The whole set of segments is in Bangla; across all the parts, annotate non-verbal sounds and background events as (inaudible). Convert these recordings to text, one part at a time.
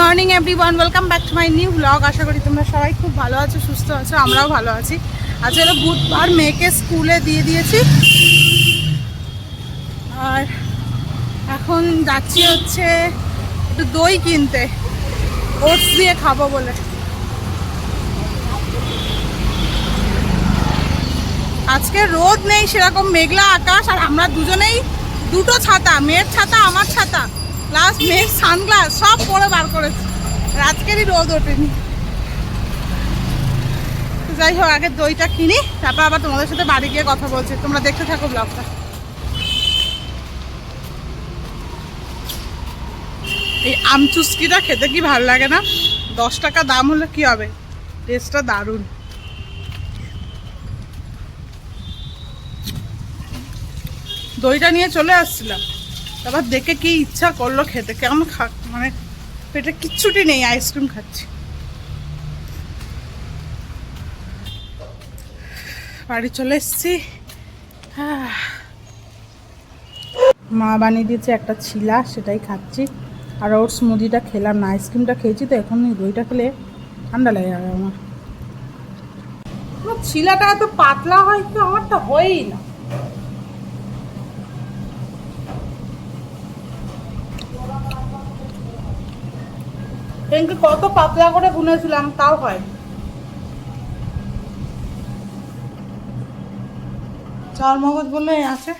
Morning everyone welcome back to my new blog আশা করি তোমরা সবাই খুব ভালো আছো, সুস্থ আছো, আমরাও ভালো আছি। আজ হলো বুধবার, মেয়েকে স্কুলে দিয়ে দিয়েছি। আর এখন যাচ্ছি হচ্ছে একটু দই কিনতে, ওটস দিয়ে খাব বলে। আজকে রোদ নেই, সেরকম মেঘলা আকাশ, আর আমরা দুজনেই দুটো ছাতা, মেয়ের ছাতা, আমার ছাতা। প্লাস মেয়ের সানগ্লাস সব পরে বার করেছি। আজকেরই রোদ ওঠেনি। যাই হোক, আগে দইটা কিনি, তারপর আবার তোমাদের সাথে বাড়ি গিয়ে কথা বলছি। তোমরা দেখতে থাকো ব্লগটা। এই আমচুস্কিটা খেতে কি ভালো লাগে না? দশ টাকা দাম হলে কি হবে? টেস্টটা দারুণ। দইটা নিয়ে চলে আসছিলাম। তারপর দেখে কি ইচ্ছা করল খেতে, কেমন খা মানে পেটে কিচ্ছুটি নেই, আইসক্রিম খাচ্ছি। বাড়ি চলে এসছি। মা বানিয়ে দিয়েছে একটা ছিলা, সেটাই খাচ্ছি। আর ওর স্মুদিটা খেলাম না, আইসক্রিমটা খেয়েছি তো, এখন দইটা খেলে ঠান্ডা লেগে আমার। ছিলাটা এত পাতলা হয় তো আমারটা হয়ই না। এনকে কত পাতলা করে বুনেছিলাম তাও হয় চার মগজ বলে আছে।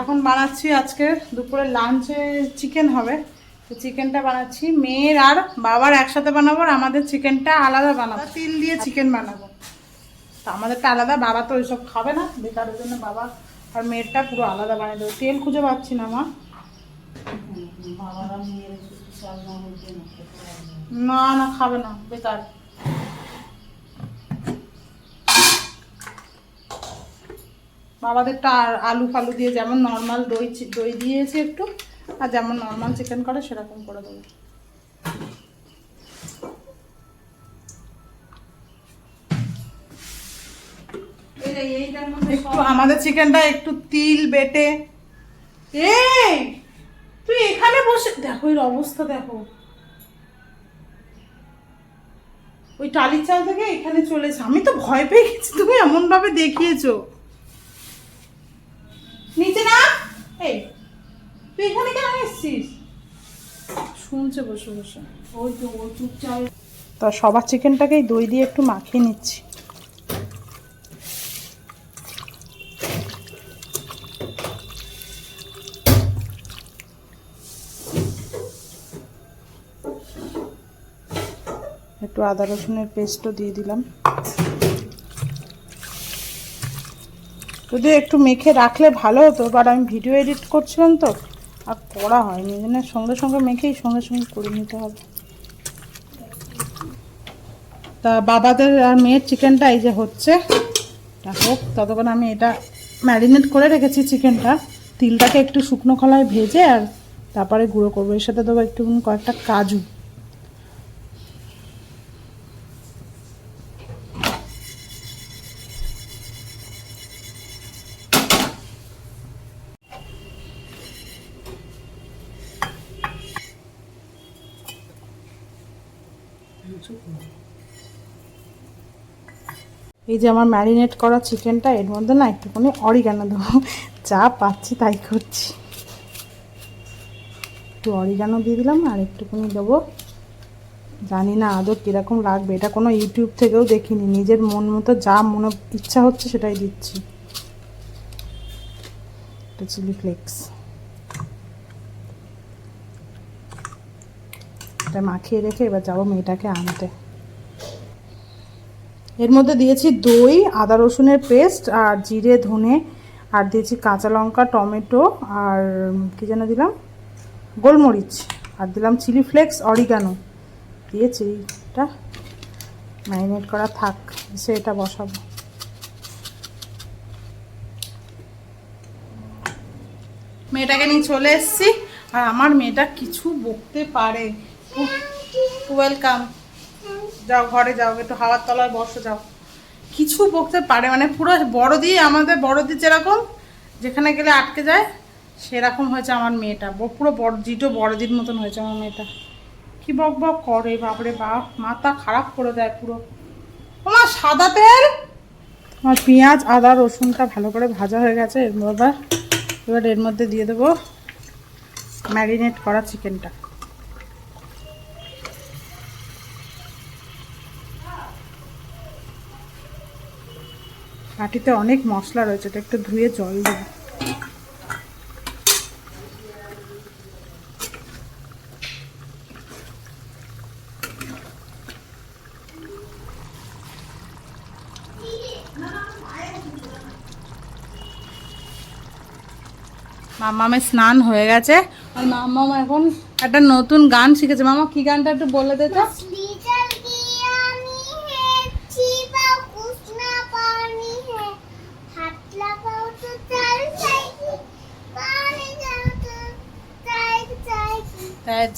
এখন বানাচ্ছি আজকে দুপুরে লাঞ্চে চিকেন হবে। তো চিকেনটা বানাচ্ছি। মেয়ের আর বাবার একসাথে বানাবো আর আমাদের চিকেনটা আলাদা বানাবো। তিল দিয়ে চিকেন বানাবো। তো আমাদেরটা আলাদা বাবা তো ওইসব খাবে না। বেকারের জন্য বাবা আর মেয়েরটা পুরো আলাদা বানিয়ে দেবো। তেল খুঁজে পাচ্ছি না মা। না না, খাবে না, বেকার। বাবাদেরটা আর আলু ফালু দিয়ে যেমন নর্মাল দই দই দিয়েছি একটু, আর যেমন নর্মাল চিকেন করে সেরকম করে দেবো। একটু আমাদের চিকেনটা একটু তিল বেটে। এই, তুই এখানে বসে দেখো, এর অবস্থা দেখো। ওই টালির চাল থেকে এখানে চলেছে আমি তো ভয় পেয়ে গেছি তুমি এমনভাবে দেখিয়েছো। নিচে না এই তুই এখানে কেন এসছিস? শুনছে বসে বসে। ওই তো ও চুপচাপ। তা সবার চিকেনটাকেই দই দিয়ে একটু মাখিয়ে নিচ্ছি। একটু আদা রসুনের পেস্টও দিয়ে দিলাম। যদি একটু মেখে রাখলে ভালো হতো বাট আমি ভিডিও এডিট করছিলাম তো, আর করা হয়নি। জন্য সঙ্গে সঙ্গে মেখেই সঙ্গে সঙ্গে করে নিতে হবে। তা বাবাদের আর মেয়ের চিকেনটা এই যে হচ্ছে। হোক, ততক্ষণ আমি এটা ম্যারিনেট করে রেখেছি চিকেনটা। তিলটাকে একটু শুকনো খোলায় ভেজে আর তারপরে গুঁড়ো করব। এর সাথে দেবো একটু কয়েকটা কাজু। এই যে আমার ম্যারিনেট করা চিকেনটা এর মধ্যে না একটুখানি অরিগানো দেবো। যা পাচ্ছি তাই করছি। একটু অরিগানো দিয়ে দিলাম আর একটুখানি দেবো। জানি না আদৌ কীরকম লাগবে, এটা কোনো ইউটিউব থেকেও দেখিনি। নিজের মন মতো যা মনে ইচ্ছা হচ্ছে সেটাই দিচ্ছি। এটা চিলি ফ্লেক্স এটা মাখিয়ে রেখে এবার যাব মেয়েটাকে আনতে। এর মধ্যে দিয়েছি দই, আদা রসুনের পেস্ট আর জিরে, ধনে, আর দিয়েছি কাঁচা লঙ্কা, টমেটো আর কী যেন দিলাম? গোলমরিচ। আর দিলাম চিলি ফ্লেক্স অরিগানো। দিয়ে চিলিটা ম্যারিনেট করা থাক সে এটা বসাবো। মেয়েটাকে নিয়ে চলে এসেছি আর আমার মেয়েটা কিছু বকতে পারে। ওয়েলকাম যাও, ঘরে যাও, একটু হাওয়ার তলায় বসে, যাও। কিছু বকতে পারে মানে পুরো বড়দি, আমাদের বড়দি যেরকম, যেখানে গেলে আটকে যায়, সেরকম হয়েছে আমার মেয়েটা। পুরো বড়, জিটো বড়দির মতন হয়েছে আমার মেয়েটা। কি বক বক করে, বাপরে বাপ, মাথা খারাপ করে দেয় পুরো। আমার সাদা তেল? আমার পেঁয়াজ, আদা, রসুনটা ভালো করে ভাজা হয়ে গেছে এর মধ্যে এবার এর মধ্যে দিয়ে দেবো ম্যারিনেট করা চিকেনটা। বাটিতে অনেক মশলা রয়েছে, এটা একটু ধুয়ে জল দেবো মামামের স্নান হয়ে গেছে, আর মামাম এখন একটা নতুন গান শিখেছে। মামা, কি গানটা একটু বলে দে তো।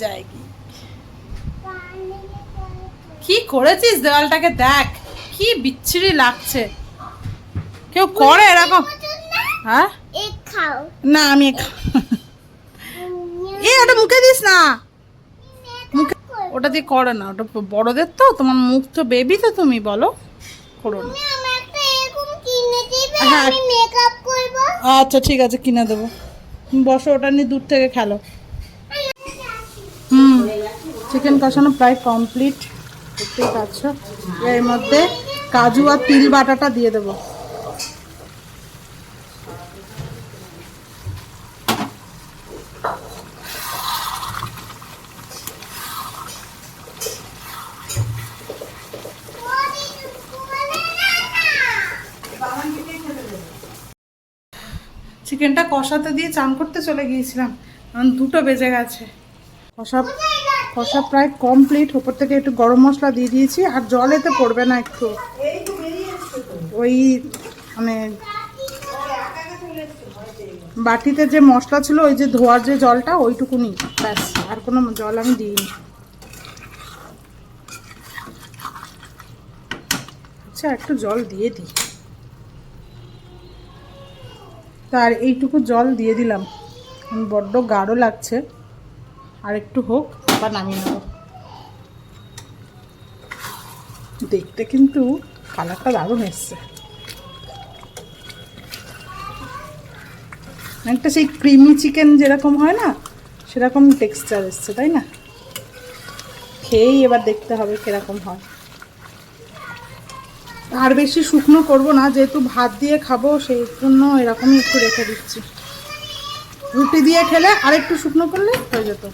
যায়। কি করেছিস দেওয়ালটাকে? দেখ কি বিচ্ছিরি লাগছে। কেউ করে এরকম? হ্যাঁ? না আমি এ ওটা মুখে দিস না। মুখে ওটা দিয়ে করে না ওটা বড়দের তো তোমার মুখ তো বেবি তো তুমি বলো। করো না। হ্যাঁ। আচ্ছা ঠিক আছে কিনে দেবো। বসো ওটা নিয়ে দূর থেকে খেলো। চিকেন কষানো প্রায় কমপ্লিট দেখতেই পাচ্ছ। এর মধ্যে কাজু আর তিল বাটাটা দিয়ে দেবো। চিকেনটা কষাতে দিয়ে চান করতে চলে গিয়েছিলাম। দুটো বেজে গেছে। কষা কষা প্রায় কমপ্লিট ওপর থেকে একটু গরম মশলা দিয়ে দিয়েছি, আর জল এতে পড়বে না একটু। ওই মানে বাটিতে যে মশলা ছিল, ওই যে ধোয়ার যে জলটা, ওইটুকুনি, ব্যাস, আর কোনো জল আমি দিইনি। আচ্ছা একটু জল দিয়ে দিই। তার এইটুকু জল দিয়ে দিলাম। বড্ড গাঢ় লাগছে। আর একটু হোক। আবার নামিয়ে নেব। দেখতে কিন্তু কালারটা দারুণ এসছে। একটা সেই ক্রিমি চিকেন যেরকম হয় না, সেরকম টেক্সচার এসছে, তাই না? খেয়েই এবার দেখতে হবে কীরকম হয়। আর বেশি শুকনো করব না, যেহেতু ভাত দিয়ে খাব, সেই জন্য এরকমই একটু রেখে দিচ্ছি। রুটি দিয়ে খেলে আর একটু শুকনো করলে হয়ে যেত।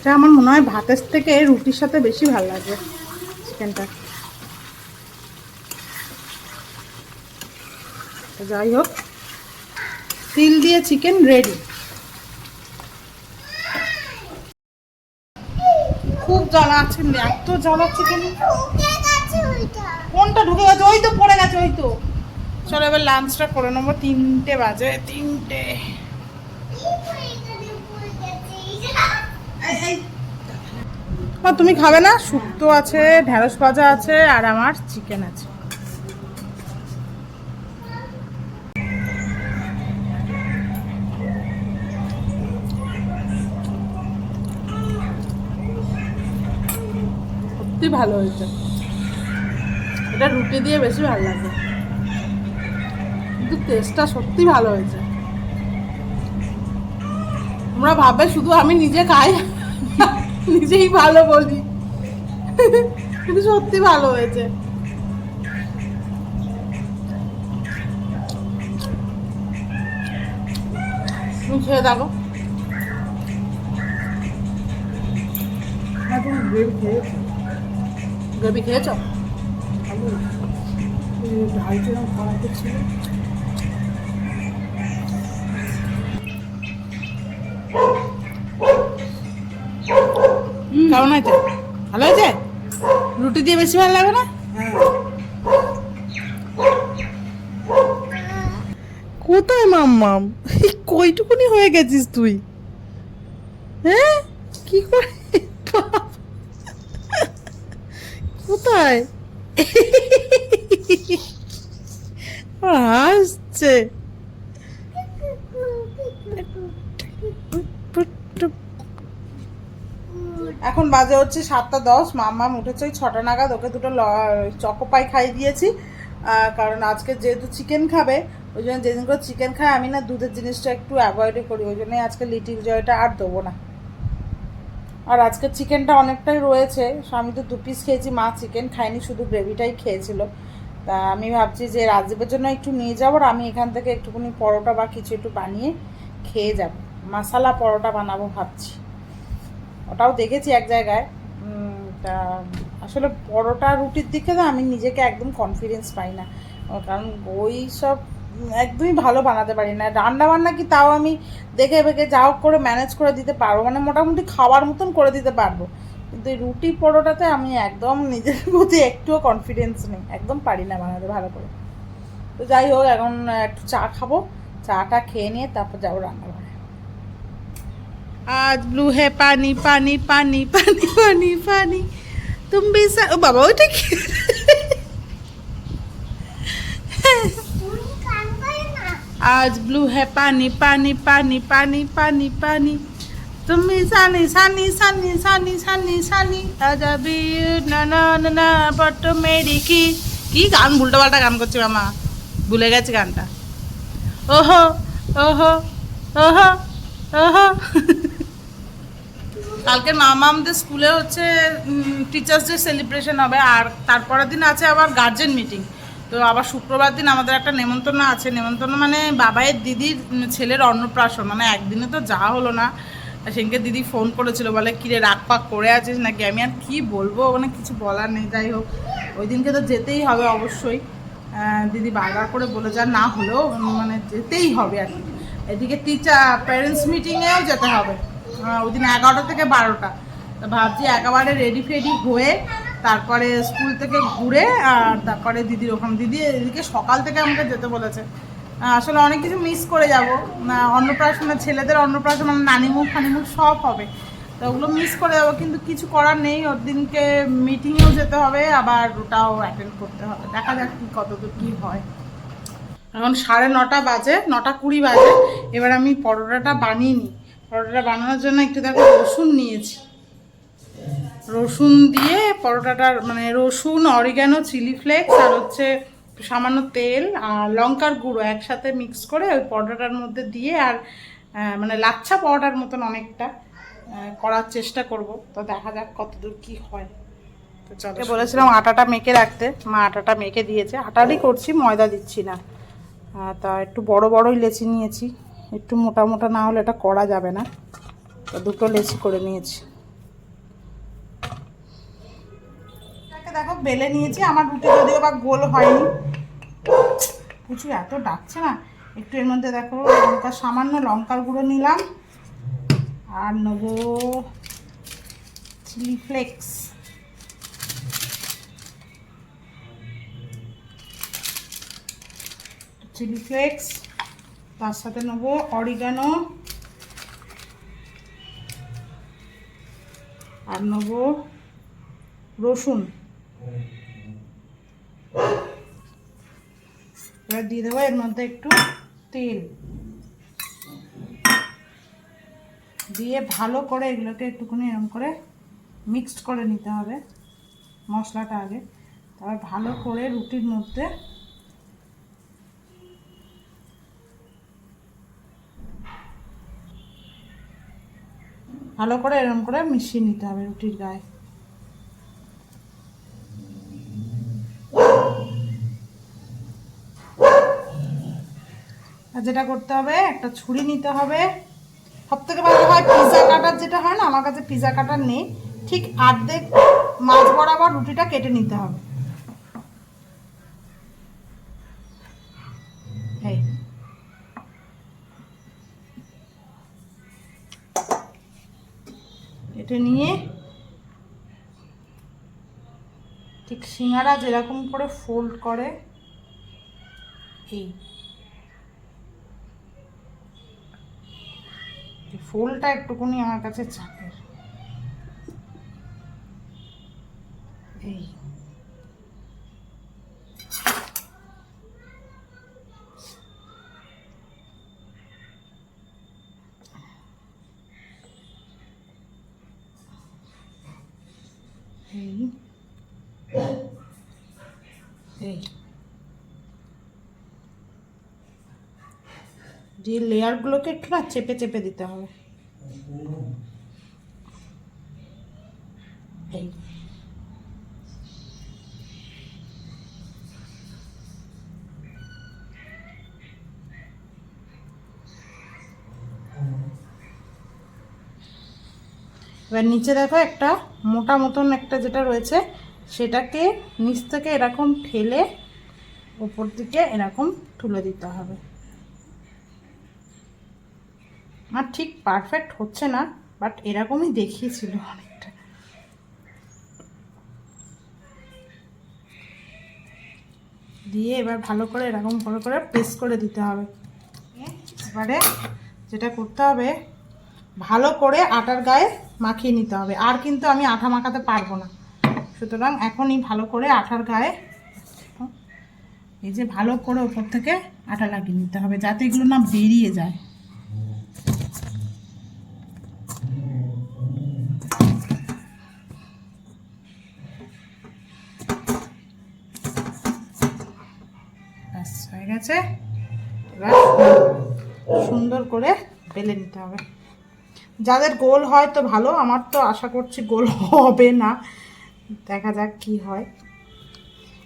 এটা আমার মনে হয় ভাতের থেকে রুটির সাথে বেশি ভালো লাগবে চিকেনটা। যাই হোক, তিল দিয়ে চিকেন রেডি খুব জ্বালা আছে, এত জ্বালা চিকেন। কোনটা ঢুকে গেছে, ওই তো পড়ে গেছে, ওই তো। চলো এবার লাঞ্চটা করে নেব, তিনটে বাজে, তিনটে। মা, তুমি খাবে না? শুক্তো আছে ঢেঁড়স ভাজা আছে আর আমার চিকেন আছে। সত্যি ভালো হয়েছে। এটা রুটি দিয়ে বেশি ভালো লাগবে কিন্তু টেস্টটা সত্যি ভালো হয়েছে। তোমরা ভাবে শুধু আমি নিজে খাই? নিজেই ভালো বলি। কিন্তু সত্যি ভালো হয়েছে। খেয়ে দেখো। হ্যাঁ গ্রেভি খেয়েছো? কড়াইতে ছিল। কেমন হয়েছে? ভালো হয়েছে? রুটি দিয়ে বেশি ভালো লাগে না? কোথায় মাম্মাম? কইটুকুনি হয়ে গেছিস তুই। হ্যাঁ? কি করে? কোথায়? হাসছে এখন বাজে হচ্ছে সাতটা দশ, মাম্মাম উঠেছে ওই ছটা নাগাদ, ওকে দুটো চকোপাই খাইয়ে দিয়েছি। কারণ আজকে যেহেতু চিকেন খাবে, ওই জন্য যেদিন করে চিকেন খায়, আমি না দুধের জিনিসটা একটু অ্যাভয়েডই করি, ওই জন্যই আজকে লিটিল জয়টা আর দেবো না। আর আজকে চিকেনটা অনেকটাই রয়েছে, আমি তো দু পিস খেয়েছি, মা চিকেন খায়নি, শুধু গ্রেভিটাই খেয়েছিল। তা আমি ভাবছি যে রাজীবের জন্য একটু নিয়ে যাব, আর আমি এখান থেকে একটুখানি পরোটা বা কিছু একটু বানিয়ে খেয়ে যাব। মশালা পরোটা বানাবো ভাবছি। ওটাও দেখেছি এক জায়গায়। তা আসলে পরোটা রুটির দিকে না আমি নিজেকে একদম কনফিডেন্স পাই না। কারণ ওই সব একদমই ভালো বানাতে পারি না। রান্না বান্না কি তাও আমি দেখে বেঁকে যা হোক করে ম্যানেজ করে দিতে পারব। মানে মোটামুটি খাওয়ার মতন করে দিতে পারব। কিন্তু রুটি পরোটাতে আমি একদম নিজের (laughs) প্রতি একটুও কনফিডেন্স নেই। একদম পারি না বানাতে ভালো করে। তো যাই হোক, এখন একটু চা খাব। চাটা খেয়ে নিয়ে তারপর যাব রান্নাঘরে। आज ब्लू है पानी पानी पानी पानी पानी पानी तुम भी सा... ओ बाबा ওইটা কি তুমি কাঁদবে না आज ब्लू है पानी पानी पानी पानी पानी पानी तुम भी सानी सानी सानी सानी सानी सानी आजा भी না না না না বট মেরি কি কি গান উল্টো পাল্টা গান করছে মামা ভুলে গেছে গানটা ওহো ওহো ওহো ওহো কালকে মামা আমাদের স্কুলে হচ্ছে টিচার্স ডে সেলিব্রেশন হবে, আর তারপরের দিন আছে আবার গার্জেন মিটিং তো আবার শুক্রবার দিন আমাদের একটা নেমন্তন্ন আছে। নেমন্তন্ন মানে বাবাইয়ের দিদির ছেলের অন্নপ্রাশন। মানে একদিনে তো যাওয়া হলো না। সেদিনকে দিদি ফোন করেছিল, বলে, কিরে, রাগ পাক করে আছিস নাকি? আমি আর কি বলব? মানে কিছু বলার নেই, যাই হোক। ওই দিনকে তো যেতেই হবে অবশ্যই। দিদি বারবার করে বলে, যা না হলেও মানে যেতেই হবে আর কি। এদিকে টিচার প্যারেন্টস মিটিংয়েও যেতে হবে। ওই দিন এগারোটা থেকে বারোটা। তো ভাবছি একেবারে রেডি ফেডি হয়ে তারপরে স্কুল থেকে ঘুরে আর তারপরে দিদির ওখানে দিদি এদিকে সকাল থেকে আমাকে যেতে বলেছে। আসলে অনেক কিছু মিস করে যাব। অন্নপ্রাশনে ছেলেদের অন্নপ্রাশন মানে নানিমুখ, ফানিমুখ সব হবে। তো ওগুলো মিস করে যাব, কিন্তু কিছু করার নেই। ওর দিনকে মিটিংয়েও যেতে হবে, আবার ওটাও অ্যাটেন্ড করতে হবে। দেখা যাক কী কতদূর কী হয়। এখন সাড়ে নটা বাজে, নটা কুড়ি বাজে। এবার আমি পরোটাটা বানিয়ে নিই। পরোটাটা বানানোর জন্য একটু দেখো রসুন নিয়েছি। রসুন দিয়ে পরোটাটার মানে রসুন অরিগানো চিলি ফ্লেক্স আর হচ্ছে সামান্য তেল আর লঙ্কার গুঁড়ো একসাথে মিক্স করে ওই পরোটাটার মধ্যে দিয়ে আর মানে লাচ্ছা পরোটার মতন অনেকটা করার চেষ্টা করব। তো দেখা যাক কতদূর কি হয়। তো চলো বলেছিলাম আটাটা মেখে রাখতে। মা আটাটা মেখে দিয়েছে। আটারই করছি ময়দা দিচ্ছি না। তা একটু বড় বড়ই লেচি নিয়েছি। একটু মোটা মোটা না হলে এটা করা যাবে না। তো দুটো লেচি করে নিয়েছি। দেখো, বেলে নিয়েছি। আমার রুটি যদিও বা গোল হয়নি। কিছু এত ডাকছে না। একটু এর মধ্যে দেখো, লঙ্কা, সামান্য লঙ্কার গুঁড়ো নিলাম। আর নেব চিলি ফ্লেক্স। Chilli flakes. তার সাথে নেব অরিগানো। আর নেব রসুন। এবার দিয়ে দেবো এর মধ্যে একটু তেল। দিয়ে ভালো করে এগুলোকে একটুখানি এরকম করে মিক্সড করে নিতে হবে মশলাটা আগে। তারপর ভালো করে রুটির মধ্যে ভালো করে এরকম করে মিশিয়ে নিতে হবে রুটির গায়ে। আর যেটা করতে হবে, একটা ছুরি নিতে হবে। সব থেকে ভালো হয় পিৎজা কাটার যেটা হয় না, আমার কাছে পিৎজা কাটার নেই, ঠিক আর্ধেক মাছ বরাবর রুটিটা কেটে নিতে হবে। কেটে নিয়ে ঠিক শিঙারা যেরকম করে ফোল্ড করে এই ফোলটা একটুকুনি আমার কাছে চাপের এই এই যে লেয়ারগুলোকে একটু না চেপে চেপে দিতে হবে। এবার নিচে দেখো একটা মোটা মতন একটা যেটা রয়েছে সেটাকে নিচ থেকে এরকম ঠেলে ওপর দিকে এরকম তুলে দিতে হবে। আর ঠিক পারফেক্ট হচ্ছে না বাট এরকমই দেখিয়েছিল অনেকটা। দিয়ে এবার ভালো করে এরকম ভালো করে প্রেস করে দিতে হবে। এবারে যেটা করতে হবে, ভালো করে আটার গায়ে মাখিয়ে নিতে হবে। আর কিন্তু আমি আঠা মাখাতে পারব না। সুতরাং এখনই ভালো করে আঠার গায়ে, এই যে ভালো করে ওপর থেকে আটা লাগিয়ে নিতে হবে যাতে এগুলো না বেরিয়ে যায়। হয়ে গেছে। সুন্দর করে বেলে নিতে হবে। যাদের গোল হয় তো ভালো, আমার তো আশা করছি গোল হবে না। দেখা যাক কি হয়।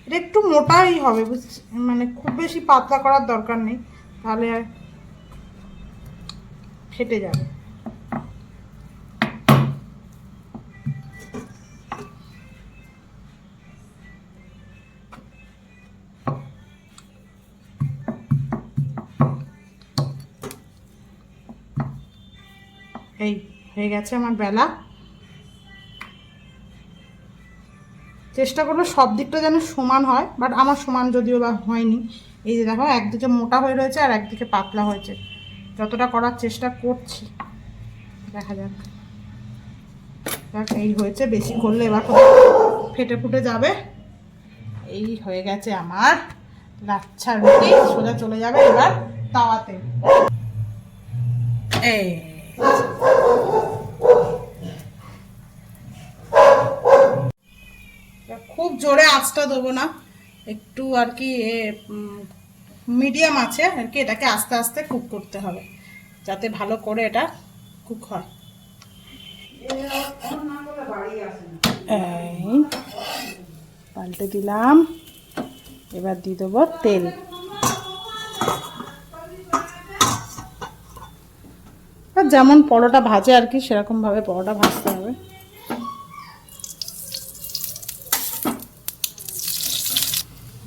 এটা একটু মোটাই হবে বুঝছি মানে খুব বেশি পাতলা করার দরকার নেই, তাহলে ফেটে যাবে। এই, হয়ে গেছে আমার বেলা। চেষ্টা করব সব দিকটা যেন সমান হয় বাট আমার সমান যদিও বা হয়নি। এই যে দেখো, একদিকে মোটা হয়ে রয়েছে আর একদিকে পাতলা হয়েছে। যতটা করার চেষ্টা করছি। দেখা যাক। দেখ এই হয়েছে, বেশি করলে এবার ফেটে ফুটে যাবে। এই হয়ে গেছে আমার লাচ্ছা রুটি, সোজা চলে যাবে এবার তাওয়াতে। এই। খুব জোরে আঁচটা দেবো না। একটু আর কি মিডিয়াম আছে আর কি, এটাকে আস্তে আস্তে কুক করতে হবে, যাতে ভালো করে এটা কুক হয়। পাল্টে দিলাম। এবার দিয়ে দেবো তেল। যেমন পরোটা ভাজে আর কি, সেরকমভাবে পরোটা ভাজতে হবে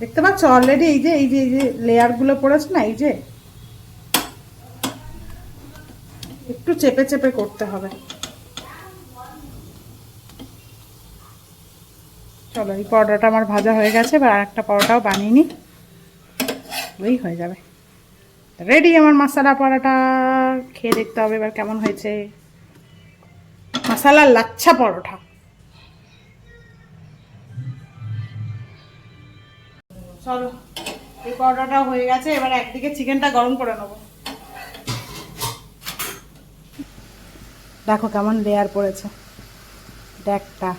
দেখতে পাচ্ছ? অলরেডি এই যে এই যে এই যে লেয়ারগুলো পড়েছে না, এই যে? একটু চেপে চেপে করতে হবে। চলো, এই পরোটাটা আমার ভাজা হয়ে গেছে, এবার আর একটা পরোটাও বানিয়ে নিই। ওই হয়ে যাবে। রেডি আমার মশালা পরোটা। খেয়ে দেখতে হবে এবার কেমন হয়েছে। মশালা লাচ্ছা পরোটা। চলো, এই পরোটাটা হয়ে গেছে, এবার একদিকে চিকেনটা গরম করে নেব। দেখো কেমন লেয়ার পড়েছে। একটা।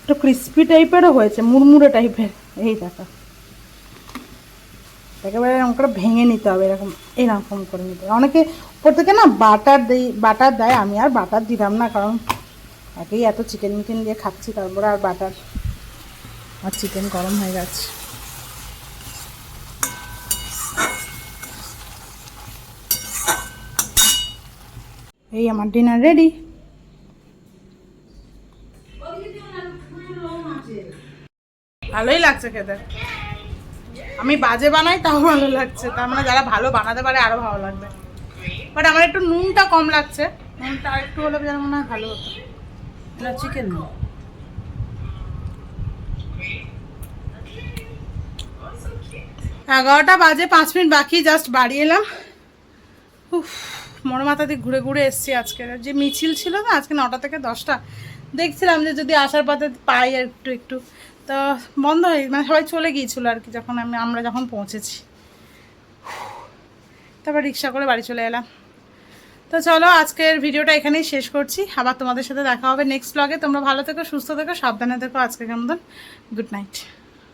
একটু ক্রিস্পি টাইপেরও হয়েছে, মুড়মুড়ে টাইপের এই দেখো। একেবারে এরকম করে ভেঙে নিতে হবে, এরকম এরকম করে নিতে হবে। অনেকে উপর থেকে না বাটার দিই বাটার দেয়, আমি আর বাটার দিলাম না, কারণ একেই এত চিকেন মিকেন দিয়ে খাচ্ছি, তারপরে আর বাটার আর চিকেন গরম হয়ে গেছে। এই আমার ডিনার রেডি ভালোই লাগছে খেতে। আমি বাজে বানাই, তাও ভালো লাগছে। তার মানে যারা ভালো বানাতে পারে, আরও ভালো লাগবে। বাট আমার একটু নুনটা কম লাগছে। নুনটা আর একটু হলে যেন মনে হয় ভালো হতো। এটা চিকেন না। এগারোটা বাজে, পাঁচ মিনিট বাকি জাস্ট বাড়ি এলাম। উফ মনে মাথা দিয়ে ঘুরে ঘুরে এসছি আজকে। যে মিছিল ছিল না, আজকে নটা থেকে দশটা। দেখছিলাম যে যদি আসার পথে পাই একটু একটু। তো বন্ধ হয়ে মানে সবাই চলে গিয়েছিল আর কি, যখন আমি, আমরা যখন পৌঁছেছি। তারপর রিক্সা করে বাড়ি চলে এলাম। তো চলো, আজকের ভিডিওটা এখানেই শেষ করছি। আবার তোমাদের সাথে দেখা হবে নেক্সট ব্লগে তোমরা ভালো থেকো, সুস্থ থেকো, সাবধানে থেকো। আজকের মতন গুড নাইট